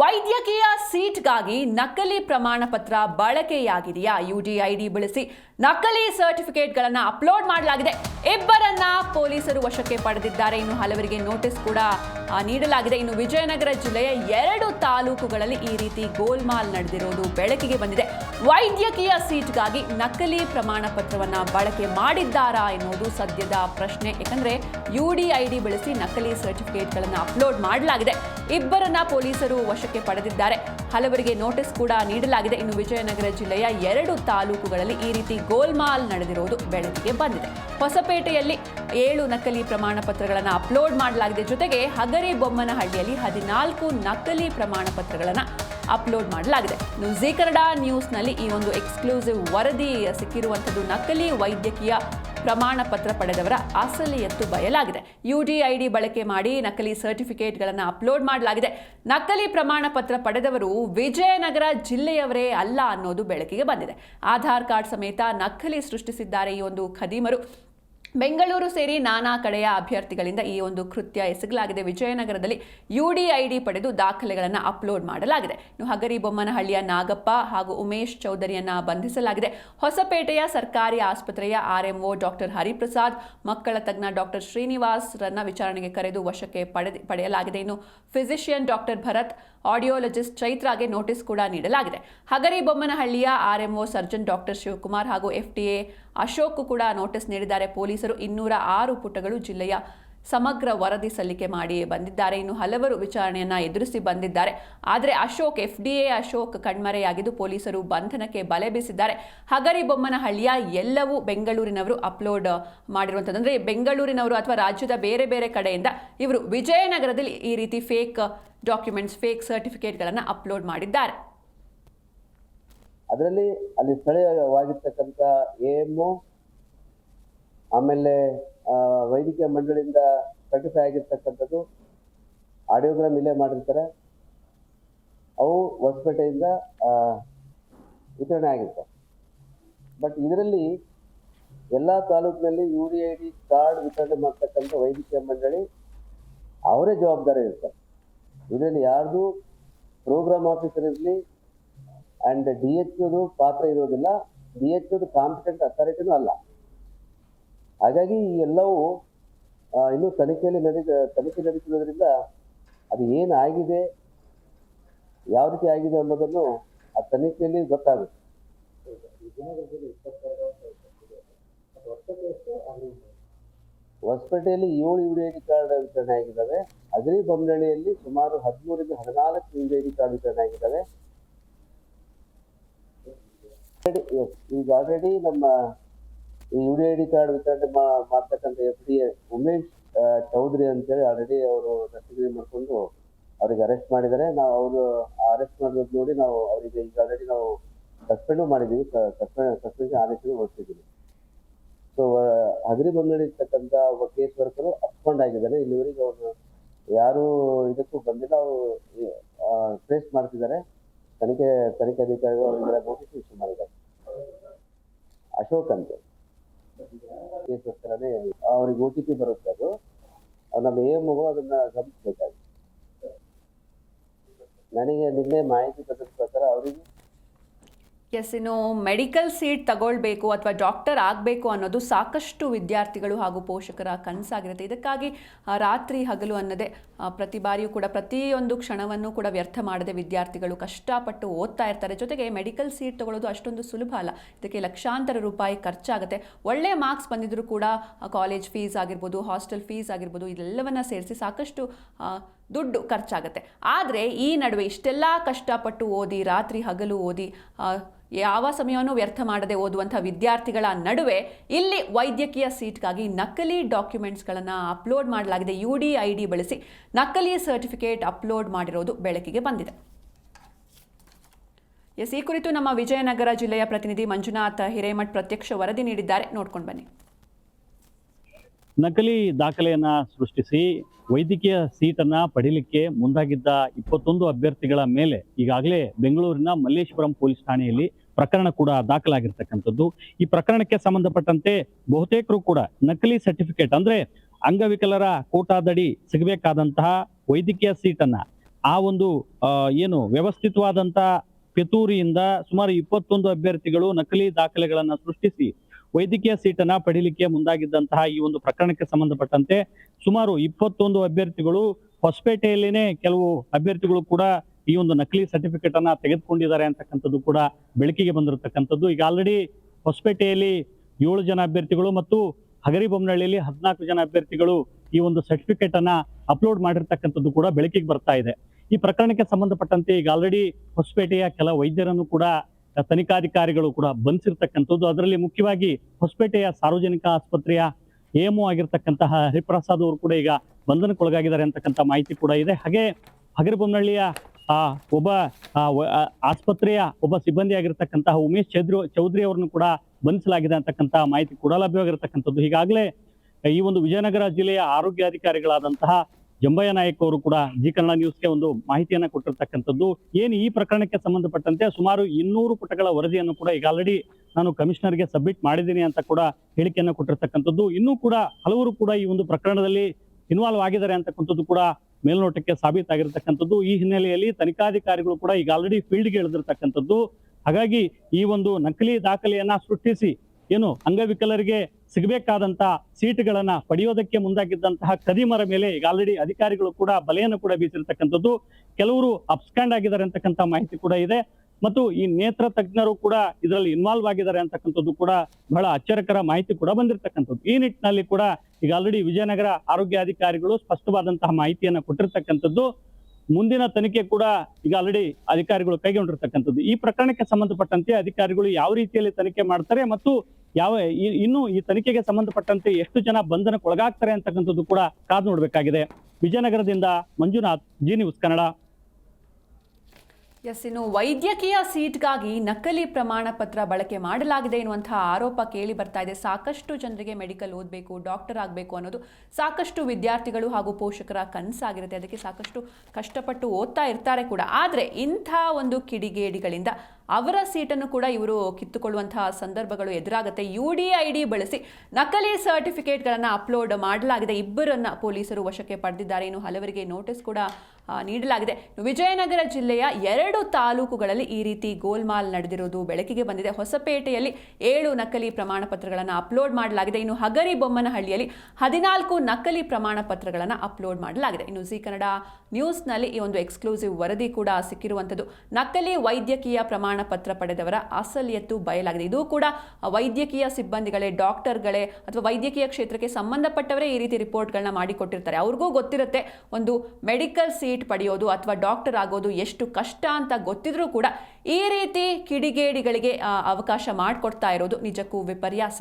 ವೈದ್ಯಕೀಯ ಸೀಟ್ಗಾಗಿ ನಕಲಿ ಪ್ರಮಾಣ ಪತ್ರ ಬಳಕೆಯಾಗಿದೆಯಾ? ಯುಡಿಐಡಿ ಬಳಸಿ ನಕಲಿ ಸರ್ಟಿಫಿಕೇಟ್ಗಳನ್ನು ಅಪ್ಲೋಡ್ ಮಾಡಲಾಗಿದೆ. ಇಬ್ಬರನ್ನ ಪೊಲೀಸರು ವಶಕ್ಕೆ ಪಡೆದಿದ್ದಾರೆ. ಇನ್ನು ಹಲವರಿಗೆ ನೋಟಿಸ್ ಕೂಡ ನೀಡಲಾಗಿದೆ. ಇನ್ನು ವಿಜಯನಗರ ಜಿಲ್ಲೆಯ ಎರಡು ತಾಲೂಕುಗಳಲ್ಲಿ ಈ ರೀತಿ ಗೋಲ್ಮಾಲ್ ನಡೆದಿರುವುದು ಬೆಳಕಿಗೆ ಬಂದಿದೆ. ವೈದ್ಯಕೀಯ ಸೀಟ್ಗಾಗಿ ನಕಲಿ ಪ್ರಮಾಣ ಪತ್ರವನ್ನ ಬಳಕೆ ಮಾಡಿದ್ದಾರಾ ಎನ್ನುವುದು ಸದ್ಯದ ಪ್ರಶ್ನೆ. ಯಾಕಂದ್ರೆ ಯುಡಿಐಡಿ ಬಳಸಿ ನಕಲಿ ಸರ್ಟಿಫಿಕೇಟ್ಗಳನ್ನು ಅಪ್ಲೋಡ್ ಮಾಡಲಾಗಿದೆ. ಇಬ್ಬರನ್ನ ಪೊಲೀಸರು ವಶಕ್ಕೆ ಪಡೆದಿದ್ದಾರೆ. ಹಲವರಿಗೆ ನೋಟಿಸ್ ಕೂಡ ನೀಡಲಾಗಿದೆ. ಇನ್ನು ವಿಜಯನಗರ ಜಿಲ್ಲೆಯ ಎರಡು ತಾಲೂಕುಗಳಲ್ಲಿ ಈ ರೀತಿ ಗೋಲ್ಮಾಲ್ ನಡೆದಿರುವುದು ಬೆಳಕಿಗೆ ಬಂದಿದೆ. ಹೊಸಪೇಟೆಯಲ್ಲಿ ಏಳು ನಕಲಿ ಪ್ರಮಾಣ ಪತ್ರಗಳನ್ನು ಅಪ್ಲೋಡ್ ಮಾಡಲಾಗಿದೆ. ಜೊತೆಗೆ ಹಗರಿ ಬೊಮ್ಮನಹಳ್ಳಿಯಲ್ಲಿ ಹದಿನಾಲ್ಕು ನಕಲಿ ಪ್ರಮಾಣ ಪತ್ರಗಳನ್ನು ಅಪ್ಲೋಡ್ ಮಾಡಲಾಗಿದೆ. ಇನ್ನು ಜಿ ಕನ್ನಡ ನ್ಯೂಸ್ನಲ್ಲಿ ಈ ಒಂದು ಎಕ್ಸ್ಕ್ಲೂಸಿವ್ ವರದಿ ಸಿಕ್ಕಿರುವಂಥದ್ದು ನಕಲಿ ವೈದ್ಯಕೀಯ ಪ್ರಮಾಣ ಪತ್ರ ಪಡೆದವರ ಅಸಲಿ ಎತ್ತು ಬಯಲಾಗಿದೆ. ಯುಡಿಐಡಿ ಬಳಕೆ ಮಾಡಿ ನಕಲಿ ಸರ್ಟಿಫಿಕೇಟ್ಗಳನ್ನು ಅಪ್ಲೋಡ್ ಮಾಡಲಾಗಿದೆ. ನಕಲಿ ಪ್ರಮಾಣ ಪತ್ರ ಪಡೆದವರು ವಿಜಯನಗರ ಜಿಲ್ಲೆಯವರೇ ಅಲ್ಲ ಅನ್ನೋದು ಬೆಳಕಿಗೆ ಬಂದಿದೆ. ಆಧಾರ್ ಕಾರ್ಡ್ ಸಮೇತ ನಕಲಿ ಸೃಷ್ಟಿಸಿದ್ದಾರೆ ಈ ಒಂದು ಖದೀಮರು. ಬೆಂಗಳೂರು ಸೇರಿ ನಾನಾ ಕಡೆಯ ಅಭ್ಯರ್ಥಿಗಳಿಂದ ಈ ಒಂದು ಕೃತ್ಯ ಎಸಗಲಾಗಿದೆ. ವಿಜಯನಗರದಲ್ಲಿ ಯು ಡಿ ಐ ಡಿ ಪಡೆದು ದಾಖಲೆಗಳನ್ನು ಅಪ್ಲೋಡ್ ಮಾಡಲಾಗಿದೆ. ಇನ್ನು ಹಗರಿ ಬೊಮ್ಮನಹಳ್ಳಿಯ ನಾಗಪ್ಪ ಹಾಗೂ ಉಮೇಶ್ ಚೌಧರಿಯನ್ನ ಬಂಧಿಸಲಾಗಿದೆ. ಹೊಸಪೇಟೆಯ ಸರ್ಕಾರಿ ಆಸ್ಪತ್ರೆಯ ಆರ್ ಆರ್ಎಂಒ ಡಾಕ್ಟರ್ ಹರಿಪ್ರಸಾದ್, ಮಕ್ಕಳ ತಜ್ಞ ಡಾಕ್ಟರ್ ಶ್ರೀನಿವಾಸ್ ರನ್ನ ವಿಚಾರಣೆಗೆ ಕರೆದು ವಶಕ್ಕೆ ಪಡೆಯಲಾಗಿದೆ. ಇನ್ನು ಫಿಸಿಷಿಯನ್ ಡಾಕ್ಟರ್ ಭರತ್ ಆಡಿಯೋಲಜಿಸ್ಟ್ ಚೈತ್ರಾಗೆ ನೋಟಿಸ್ ಕೂಡ ನೀಡಲಾಗಿದೆ. ಹಗರಿ ಬೊಮ್ಮನಹಳ್ಳಿಯ ಆರ್ಎಂಒ ಸರ್ಜನ್ ಡಾಕ್ಟರ್ ಶಿವಕುಮಾರ್ ಹಾಗೂ ಎಫ್ಡಿಎ ಅಶೋಕ್ ಕೂಡ ನೋಟಿಸ್ ನೀಡಿದ್ದಾರೆ. ಪೊಲೀಸರು ಇನ್ನೂರ ಆರು ಪುಟಗಳು ಜಿಲ್ಲೆಯ ಸಮಗ್ರ ವರದಿ ಸಲ್ಲಿಕೆ ಮಾಡಿ ಬಂದಿದ್ದಾರೆ. ಇನ್ನು ಹಲವರು ವಿಚಾರಣೆಯನ್ನು ಎದುರಿಸಿ ಬಂದಿದ್ದಾರೆ. ಆದರೆ ಅಶೋಕ್, ಎಫ್ಡಿಎ ಅಶೋಕ್ ಕಣ್ಮರೆಯಾಗಿದ್ದು ಪೊಲೀಸರು ಬಂಧನಕ್ಕೆ ಬಲೆ ಬೀಸಿದ್ದಾರೆ. ಹಗರಿ ಬೊಮ್ಮನಹಳ್ಳಿಯ ಎಲ್ಲವೂ ಬೆಂಗಳೂರಿನವರು ಅಪ್ಲೋಡ್ ಮಾಡಿರುವಂಥದ್ದು. ಅಂದರೆ ಬೆಂಗಳೂರಿನವರು ಅಥವಾ ರಾಜ್ಯದ ಬೇರೆ ಬೇರೆ ಕಡೆಯಿಂದ ಇವರು ವಿಜಯನಗರದಲ್ಲಿ ಈ ರೀತಿ ಫೇಕ್ ಡಾಕ್ಯುಮೆಂಟ್ಸ್ ಫೇಕ್ ಸರ್ಟಿಫಿಕೇಟ್ಗಳನ್ನು ಅಪ್ಲೋಡ್ ಮಾಡಿದ್ದಾರೆ. ಅದರಲ್ಲಿ ಅಲ್ಲಿ ಸ್ಥಳೀಯವಾಗಿರ್ತಕ್ಕಂಥ ಎಎಂಒ ಆಮೇಲೆ ವೈದ್ಯಕೀಯ ಮಂಡಳಿಯಿಂದ ಸರ್ಟಿಫೈ ಆಗಿರ್ತಕ್ಕಂಥದ್ದು ಆಡಿಯೋಗ್ರಾಮ್ ಇಲ್ಲೇ ಮಾಡಿರ್ತಾರೆ. ಅವು ಹೊಸಪೇಟೆಯಿಂದ ವಿತರಣೆ ಆಗಿರ್ತವೆ ಬಟ್ ಇದರಲ್ಲಿ ಎಲ್ಲ ತಾಲೂಕಿನಲ್ಲಿ U D I D card ವಿತರಣೆ ಮಾಡ್ತಕ್ಕಂಥ ವೈದ್ಯಕೀಯ ಮಂಡಳಿ ಅವರೇ ಜವಾಬ್ದಾರಿ ಇರ್ತಾರೆ ಇದರಲ್ಲಿ ಯಾರ್ದು ಪ್ರೋಗ್ರಾಮ್ ಆಫೀಸರ್ ಇರಲಿ ಅಂಡ್ ಡಿ ಎಚ್ ಪಾತ್ರ ಇರೋದಿಲ್ಲ ಡಿ ಎಚ್ ಕಾಂಪಿಟೆಂಟ್ ಅಥಾರಿಟಿನೂ ಅಲ್ಲ. ಹಾಗಾಗಿ ಈ ಎಲ್ಲವೂ ಇನ್ನೂ ತನಿಖೆಯಲ್ಲಿ ನಡೆದ, ತನಿಖೆ ನಡೀತಿರೋದ್ರಿಂದ ಅದು ಏನು ಆಗಿದೆ, ಯಾವ ರೀತಿ ಆಗಿದೆ ಅನ್ನೋದನ್ನು ಆ ತನಿಖೆಯಲ್ಲಿ ಗೊತ್ತಾಗುತ್ತೆ. ಹೊಸಪೇಟೆಯಲ್ಲಿ ಏಳು ಯು ಡಿ ಐ ಕಾರ್ಡ್ ವಿತರಣೆ ಆಗಿದ್ದಾವೆ. ಅಗ್ರಿ ಬೊಮ್ಮನಹಳ್ಳಿಯಲ್ಲಿ ಸುಮಾರು ಹದಿಮೂರಿಂದ ಹದಿನಾಲ್ಕು U D I D card ವಿತರಣೆ ಆಗಿದ್ದಾವೆ. ಈಗ ಆಲ್ರೆಡಿ ನಮ್ಮ ಈ ಯು ಡಿ ಐ ಕಾರ್ಡ್ ವಿತರಣೆ ಮಾಡ್ತಕ್ಕಂಥ ಎಫ್ ಡಿ ಉಮೇಶ್ ಚೌಧರಿ ಅಂತೇಳಿ ಆಲ್ರೆಡಿ ಅವರು ದಸ್ತಗಿರಿ ಮಾಡಿಕೊಂಡು ಅವ್ರಿಗೆ ಅರೆಸ್ಟ್ ಮಾಡಿದ್ದಾರೆ. ನಾವು ಅವರು ಅರೆಸ್ಟ್ ಮಾಡೋದು ನೋಡಿ ನಾವು ಅವರಿಗೆ ಈಗ ಆಲ್ರೆಡಿ ನಾವು ಸಸ್ಪೆಂಡು ಮಾಡಿದ್ದೀವಿ. ಸಸ್ಪೆಂಡ್ ಸಸ್ಪೆನ್ಷನ್ ಆದೇಶ ಹೊರಟಿದ್ದೀವಿ. ಸೊ ಹಗರಿ ಬಂದಿರತಕ್ಕಂತ ಒಬ್ಬ ಕೇಸ್ ವರ್ಕರು ಅಪ್ಕೊಂಡ್ ಆಗಿದ್ದಾರೆ. ಇಲ್ಲಿವರೆಗೆ ಅವರು ಯಾರು ಇದಕ್ಕೂ ಬಂದಿಲ್ಲ. ಅವರು ಟ್ರೇಸ್ ಮಾಡ್ತಿದ್ದಾರೆ. ತನಿಖೆ ತನಿಖೆ ಅಧಿಕಾರಿಗಳು ಅವರಿಗೆಲ್ಲ ನೋಟಿಸ್ ಇಶ್ಯೂ ಮಾಡಿದ್ದಾರೆ. ಅಶೋಕ್ ಅಂತ. ಕೇಸ್ಗೋಸ್ಕರನೇ ಅವ್ರಿಗೆ ಓ ಟಿ ಪಿ ಬರುತ್ತೆ ಅದು. ನಮ್ಮ ಮಗು ಅದನ್ನ ಗಮನಿಸಬೇಕಾಗಿ ನನಗೆ ನಿನ್ನೆ ಮಾಹಿತಿ ಬಂದ ಪ್ರಕಾರ ಅವರಿಗೆ ಎಸ್ ಇನ್ನು ಮೆಡಿಕಲ್ ಸೀಟ್ ತಗೊಳ್ಬೇಕು ಅಥವಾ ಡಾಕ್ಟರ್ ಆಗಬೇಕು ಅನ್ನೋದು ಸಾಕಷ್ಟು ವಿದ್ಯಾರ್ಥಿಗಳು ಹಾಗೂ ಪೋಷಕರ ಕನಸಾಗಿರುತ್ತೆ. ಇದಕ್ಕಾಗಿ ರಾತ್ರಿ ಹಗಲು ಅನ್ನದೇ ಪ್ರತಿ ಬಾರಿಯೂ ಕೂಡ ಪ್ರತಿಯೊಂದು ಕ್ಷಣವನ್ನು ಕೂಡ ವ್ಯರ್ಥ ಮಾಡದೆ ವಿದ್ಯಾರ್ಥಿಗಳು ಕಷ್ಟಪಟ್ಟು ಓದ್ತಾ ಇರ್ತಾರೆ. ಜೊತೆಗೆ ಮೆಡಿಕಲ್ ಸೀಟ್ ತಗೊಳ್ಳೋದು ಅಷ್ಟೊಂದು ಸುಲಭ ಅಲ್ಲ. ಇದಕ್ಕೆ ಲಕ್ಷಾಂತರ ರೂಪಾಯಿ ಖರ್ಚಾಗುತ್ತೆ. ಒಳ್ಳೆಯ ಮಾರ್ಕ್ಸ್ ಬಂದಿದ್ದರೂ ಕೂಡ ಕಾಲೇಜ್ ಫೀಸ್ ಆಗಿರ್ಬೋದು ಹಾಸ್ಟೆಲ್ ಫೀಸ್ ಆಗಿರ್ಬೋದು, ಇದೆಲ್ಲವನ್ನ ಸೇರಿಸಿ ಸಾಕಷ್ಟು ದುಡ್ಡು ಖರ್ಚಾಗುತ್ತೆ. ಆದರೆ ಈ ನಡುವೆ ಇಷ್ಟೆಲ್ಲ ಕಷ್ಟಪಟ್ಟು ಓದಿ, ರಾತ್ರಿ ಹಗಲು ಓದಿ ಯಾವ ಸಮಯವನ್ನು ವ್ಯರ್ಥ ಮಾಡದೆ ಓದುವಂಥ ವಿದ್ಯಾರ್ಥಿಗಳ ನಡುವೆ ಇಲ್ಲಿ ವೈದ್ಯಕೀಯ ಸೀಟ್ಗಾಗಿ ನಕಲಿ ಡಾಕ್ಯುಮೆಂಟ್ಸ್ಗಳನ್ನು ಅಪ್ಲೋಡ್ ಮಾಡಲಾಗಿದೆ. ಯು ಡಿ ಐ ಡಿ ಬಳಸಿ ನಕಲಿ ಸರ್ಟಿಫಿಕೇಟ್ ಅಪ್ಲೋಡ್ ಮಾಡಿರೋದು ಬೆಳಕಿಗೆ ಬಂದಿದೆ. ಎಸ್, ಈ ಕುರಿತು ನಮ್ಮ ವಿಜಯನಗರ ಜಿಲ್ಲೆಯ ಪ್ರತಿನಿಧಿ ಮಂಜುನಾಥ್ ಹಿರೇಮಠ್ ಪ್ರತ್ಯಕ್ಷ ವರದಿ ನೀಡಿದ್ದಾರೆ. ನೋಡ್ಕೊಂಡು ಬನ್ನಿ. ನಕಲಿ ದಾಖಲೆಯನ್ನ ಸೃಷ್ಟಿಸಿ ವೈದ್ಯಕೀಯ ಸೀಟನ್ನು ಪಡೀಲಿಕ್ಕೆ ಮುಂದಾಗಿದ್ದ ಇಪ್ಪತ್ತೊಂದು ಅಭ್ಯರ್ಥಿಗಳ ಮೇಲೆ ಈಗಾಗಲೇ ಬೆಂಗಳೂರಿನ ಮಲ್ಲೇಶ್ವರಂ ಪೊಲೀಸ್ ಠಾಣೆಯಲ್ಲಿ ಪ್ರಕರಣ ಕೂಡ ದಾಖಲಾಗಿರ್ತಕ್ಕಂಥದ್ದು. ಈ ಪ್ರಕರಣಕ್ಕೆ ಸಂಬಂಧಪಟ್ಟಂತೆ ಬಹುತೇಕರು ಕೂಡ ನಕಲಿ ಸರ್ಟಿಫಿಕೇಟ್ ಅಂದ್ರೆ ಅಂಗವಿಕಲರ ಕೋಟಾದಡಿ ಸಿಗಬೇಕಾದಂತಹ ವೈದ್ಯಕೀಯ ಸೀಟನ್ನು ಆ ಒಂದು ಏನು ವ್ಯವಸ್ಥಿತವಾದಂಥ ಪಿತೂರಿಯಿಂದ ಸುಮಾರು ಇಪ್ಪತ್ತೊಂದು ಅಭ್ಯರ್ಥಿಗಳು ನಕಲಿ ದಾಖಲೆಗಳನ್ನು ಸೃಷ್ಟಿಸಿ ವೈದ್ಯಕೀಯ ಸೀಟನ್ನ ಪಡೀಲಿಕ್ಕೆ ಮುಂದಾಗಿದ್ದಂತಹ ಈ ಒಂದು ಪ್ರಕರಣಕ್ಕೆ ಸಂಬಂಧಪಟ್ಟಂತೆ ಸುಮಾರು ಇಪ್ಪತ್ತೊಂದು ಅಭ್ಯರ್ಥಿಗಳು ಹೊಸಪೇಟೆಯಲ್ಲೇನೆ ಕೆಲವು ಅಭ್ಯರ್ಥಿಗಳು ಕೂಡ ಈ ಒಂದು ನಕಲಿ ಸರ್ಟಿಫಿಕೇಟ್ ಅನ್ನ ತೆಗೆದುಕೊಂಡಿದ್ದಾರೆ ಅಂತಕ್ಕಂಥದ್ದು ಕೂಡ ಬೆಳಕಿಗೆ ಬಂದಿರತಕ್ಕಂಥದ್ದು. ಈಗ ಆಲ್ರೆಡಿ ಹೊಸಪೇಟೆಯಲ್ಲಿ ಏಳು ಜನ ಅಭ್ಯರ್ಥಿಗಳು ಮತ್ತು ಹಗರಿಬೊಮ್ಮನಹಳ್ಳಿಯಲ್ಲಿ ಹದಿನಾಲ್ಕು ಜನ ಅಭ್ಯರ್ಥಿಗಳು ಈ ಒಂದು ಸರ್ಟಿಫಿಕೇಟ್ ಅನ್ನ ಅಪ್ಲೋಡ್ ಮಾಡಿರ್ತಕ್ಕಂಥದ್ದು ಕೂಡ ಬೆಳಕಿಗೆ ಬರ್ತಾ ಇದೆ. ಈ ಪ್ರಕರಣಕ್ಕೆ ಸಂಬಂಧಪಟ್ಟಂತೆ ಈಗ ಆಲ್ರೆಡಿ ಹೊಸಪೇಟೆಯ ಕೆಲ ವೈದ್ಯರನ್ನು ಕೂಡ ತನಿಖಾಧಿಕಾರಿಗಳು ಕೂಡ ಬಂಧಿಸಿರ್ತಕ್ಕಂಥದ್ದು ಅದರಲ್ಲಿ ಮುಖ್ಯವಾಗಿ ಹೊಸಪೇಟೆಯ ಸಾರ್ವಜನಿಕ ಆಸ್ಪತ್ರೆಯ ಎಎಂಒ ಆಗಿರ್ತಕ್ಕಂತಹ ಹರಿಪ್ರಸಾದ್ ಅವರು ಕೂಡ ಈಗ ಬಂಧನಕ್ಕೊಳಗಾಗಿದ್ದಾರೆ ಅಂತಕ್ಕಂಥ ಮಾಹಿತಿ ಕೂಡ ಇದೆ. ಹಾಗೆ ಹಗರಿಬೊಮ್ಮನಹಳ್ಳಿಯ ಆ, ಒಬ್ಬ ಆಸ್ಪತ್ರೆಯ ಒಬ್ಬ ಸಿಬ್ಬಂದಿ ಆಗಿರ್ತಕ್ಕಂತಹ ಉಮೇಶ್ ಚೌಧರಿ ಚೌಧರಿ ಅವರನ್ನು ಕೂಡ ಬಂಧಿಸಲಾಗಿದೆ ಅಂತಕ್ಕಂತಹ ಮಾಹಿತಿ ಕೂಡ ಲಭ್ಯವಾಗಿರ್ತಕ್ಕಂಥದ್ದು. ಈಗಾಗಲೇ ಈ ಒಂದು ವಿಜಯನಗರ ಜಿಲ್ಲೆಯ ಆರೋಗ್ಯಾಧಿಕಾರಿಗಳಾದಂತಹ ಜಂಬಯ್ಯ ನಾಯಕ್ ಅವರು ಕೂಡ ಜಿ ಕನ್ನಡ ನ್ಯೂಸ್ಗೆ ಒಂದು ಮಾಹಿತಿಯನ್ನ ಕೊಟ್ಟಿರ್ತಕ್ಕಂಥದ್ದು. ಏನು ಈ ಪ್ರಕರಣಕ್ಕೆ ಸಂಬಂಧಪಟ್ಟಂತೆ ಸುಮಾರು ಇನ್ನೂರು ಪುಟಗಳ ವರದಿಯನ್ನು ಕೂಡ ಈಗ ಆಲ್ರೆಡಿ ನಾನು ಕಮಿಷನರ್ಗೆ ಸಬ್ಮಿಟ್ ಮಾಡಿದ್ದೀನಿ ಅಂತ ಕೂಡ ಹೇಳಿಕೆಯನ್ನು ಕೊಟ್ಟಿರ್ತಕ್ಕಂಥದ್ದು. ಇನ್ನೂ ಕೂಡ ಹಲವರು ಕೂಡ ಈ ಒಂದು ಪ್ರಕರಣದಲ್ಲಿ ಇನ್ವಾಲ್ವ್ ಆಗಿದ್ದಾರೆ ಅಂತಕ್ಕಂಥದ್ದು ಕೂಡ ಮೇಲ್ನೋಟಕ್ಕೆ ಸಾಬೀತಾಗಿರ್ತಕ್ಕಂಥದ್ದು. ಈ ಹಿನ್ನೆಲೆಯಲ್ಲಿ ತನಿಖಾಧಿಕಾರಿಗಳು ಕೂಡ ಈಗ ಆಲ್ರೆಡಿ ಫೀಲ್ಡ್ಗೆ ಇಳಿದಿರ್ತಕ್ಕಂಥದ್ದು. ಹಾಗಾಗಿ ಈ ಒಂದು ನಕಲಿ ದಾಖಲೆಯನ್ನ ಸೃಷ್ಟಿಸಿ ಏನು ಅಂಗವಿಕಲರಿಗೆ ಸಿಗಬೇಕಾದಂತ ಸೀಟ್ಗಳನ್ನ ಪಡೆಯೋದಕ್ಕೆ ಮುಂದಾಗಿದ್ದಂತಹ ಕದಿಮರ ಮೇಲೆ ಈಗ ಆಲ್ರೆಡಿ ಅಧಿಕಾರಿಗಳು ಕೂಡ ಬಲೆಯನ್ನು ಕೂಡ ಬೀಸಿರ್ತಕ್ಕಂಥದ್ದು. ಕೆಲವರು ಅಬ್ಸ್ಕ್ಯಾಂಡ್ ಆಗಿದ್ದಾರೆ ಅಂತಕ್ಕಂಥ ಮಾಹಿತಿ ಕೂಡ ಇದೆ. ಮತ್ತು ಈ ನೇತ್ರ ತಜ್ಞರು ಕೂಡ ಇದರಲ್ಲಿ ಇನ್ವಾಲ್ವ್ ಆಗಿದ್ದಾರೆ ಅಂತಕ್ಕಂಥದ್ದು ಕೂಡ ಬಹಳ ಅಚ್ಚರಕರ ಮಾಹಿತಿ ಕೂಡ ಬಂದಿರತಕ್ಕಂಥದ್ದು. ಈ ನಿಟ್ಟಿನಲ್ಲಿ ಕೂಡ ಈಗ ಆಲ್ರೆಡಿ ವಿಜಯನಗರ ಆರೋಗ್ಯ ಅಧಿಕಾರಿಗಳು ಸ್ಪಷ್ಟವಾದಂತಹ ಮಾಹಿತಿಯನ್ನು ಕೊಟ್ಟಿರ್ತಕ್ಕಂಥದ್ದು. ಮುಂದಿನ ತನಿಖೆ ಕೂಡ ಈಗ ಆಲ್ರೆಡಿ ಅಧಿಕಾರಿಗಳು ಕೈಗೊಂಡಿರ್ತಕ್ಕಂಥದ್ದು. ಈ ಪ್ರಕರಣಕ್ಕೆ ಸಂಬಂಧಪಟ್ಟಂತೆ ಅಧಿಕಾರಿಗಳು ಯಾವ ರೀತಿಯಲ್ಲಿ ತನಿಖೆ ಮಾಡ್ತಾರೆ ಮತ್ತು ಯಾವ ಇನ್ನು ಈ ತನಿಖೆಗೆ ಸಂಬಂಧಪಟ್ಟಂತೆ ಎಷ್ಟು ಜನ ಬಂಧನಕ್ಕೆ ಒಳಗಾಗ್ತಾರೆ ಅಂತಕ್ಕಂಥದ್ದು ಕೂಡ ಕಾದು ನೋಡಬೇಕಾಗಿದೆ. ವಿಜಯನಗರದಿಂದ Manjunath Zee news Kannada. Yes ಇನ್ನು ವೈದ್ಯಕೀಯ ಸೀಟ್ಗಾಗಿ ನಕಲಿ ಪ್ರಮಾಣ ಪತ್ರ ಬಳಕೆ ಮಾಡಲಾಗಿದೆ ಎನ್ನುವಂತಹ ಆರೋಪ ಕೇಳಿ ಬರ್ತಾ ಇದೆ. ಸಾಕಷ್ಟು ಜನರಿಗೆ ಮೆಡಿಕಲ್ ಓದಬೇಕು, ಡಾಕ್ಟರ್ ಆಗಬೇಕು ಅನ್ನೋದು ಸಾಕಷ್ಟು ವಿದ್ಯಾರ್ಥಿಗಳು ಹಾಗೂ ಪೋಷಕರ ಕನಸಾಗಿರುತ್ತೆ. ಅದಕ್ಕೆ ಸಾಕಷ್ಟು ಕಷ್ಟಪಟ್ಟು ಓದ್ತಾ ಇರ್ತಾರೆ ಕೂಡ. ಆದರೆ ಇಂಥ ಒಂದು ಕಿಡಿಗೇಡಿಗಳಿಂದ ಅವರ ಸೀಟನ್ನು ಕೂಡ ಇವರು ಕಿತ್ತುಕೊಳ್ಳುವಂತಹ ಸಂದರ್ಭಗಳು ಎದುರಾಗುತ್ತೆ. ಯು ಡಿ ಐ ಡಿ ಬಳಸಿ ನಕಲಿ ಸರ್ಟಿಫಿಕೇಟ್ಗಳನ್ನು ಅಪ್ಲೋಡ್ ಮಾಡಲಾಗಿದೆ. ಇಬ್ಬರನ್ನು ಪೊಲೀಸರು ವಶಕ್ಕೆ ಪಡೆದಿದ್ದಾರೆ. ಇನ್ನು ಹಲವರಿಗೆ ನೋಟಿಸ್ ಕೂಡ ನೀಡಲಾಗಿದೆ. ವಿಜಯನಗರ ಜಿಲ್ಲೆಯ ಎರಡು ತಾಲೂಕುಗಳಲ್ಲಿ ಈ ರೀತಿ ಗೋಲ್ಮಾಲ್ ನಡೆದಿರುವುದು ಬೆಳಕಿಗೆ ಬಂದಿದೆ. ಹೊಸಪೇಟೆಯಲ್ಲಿ ಏಳು ನಕಲಿ ಪ್ರಮಾಣ ಪತ್ರಗಳನ್ನು ಅಪ್ಲೋಡ್ ಮಾಡಲಾಗಿದೆ. ಇನ್ನು ಹಗರಿ ಬೊಮ್ಮನಹಳ್ಳಿಯಲ್ಲಿ ಹದಿನಾಲ್ಕು ನಕಲಿ ಪ್ರಮಾಣ ಪತ್ರಗಳನ್ನು ಅಪ್ಲೋಡ್ ಮಾಡಲಾಗಿದೆ. ಇನ್ನು ಜಿ ಕನ್ನಡ ನ್ಯೂಸ್ನಲ್ಲಿ ಈ ಒಂದು ಎಕ್ಸ್ಕ್ಲೂಸಿವ್ ವರದಿ ಕೂಡ ಸಿಕ್ಕಿರುವಂಥದ್ದು ನಕಲಿ ವೈದ್ಯಕೀಯ ಪ್ರಮಾಣ ಪತ್ರ ಪಡೆದವರ ಅಸಲಿಯತ್ತು ಬಯಲಾಗಿದೆ. ಇದು ಕೂಡ ವೈದ್ಯಕೀಯ ಸಿಬ್ಬಂದಿಗಳೇ, ಡಾಕ್ಟರ್ಗಳೇ ಅಥವಾ ವೈದ್ಯಕೀಯ ಕ್ಷೇತ್ರಕ್ಕೆ ಸಂಬಂಧಪಟ್ಟವರೇ ಈ ರೀತಿ ರಿಪೋರ್ಟ್ಗಳನ್ನ ಮಾಡಿಕೊಟ್ಟಿರ್ತಾರೆ. ಅವ್ರಿಗೂ ಗೊತ್ತಿರುತ್ತೆ ಒಂದು ಮೆಡಿಕಲ್ ಸೀಟ್ ಪಡೆಯೋದು ಅಥವಾ ಡಾಕ್ಟರ್ ಆಗೋದು ಎಷ್ಟು ಕಷ್ಟ ಅಂತ ಗೊತ್ತಿದ್ರೂ ಕೂಡ ಈ ರೀತಿ ಕಿಡಿಗೇಡಿಗಳಿಗೆ ಅವಕಾಶ ಮಾಡಿಕೊಡ್ತಾ ಇರೋದು ನಿಜಕ್ಕೂ ವಿಪರ್ಯಾಸ.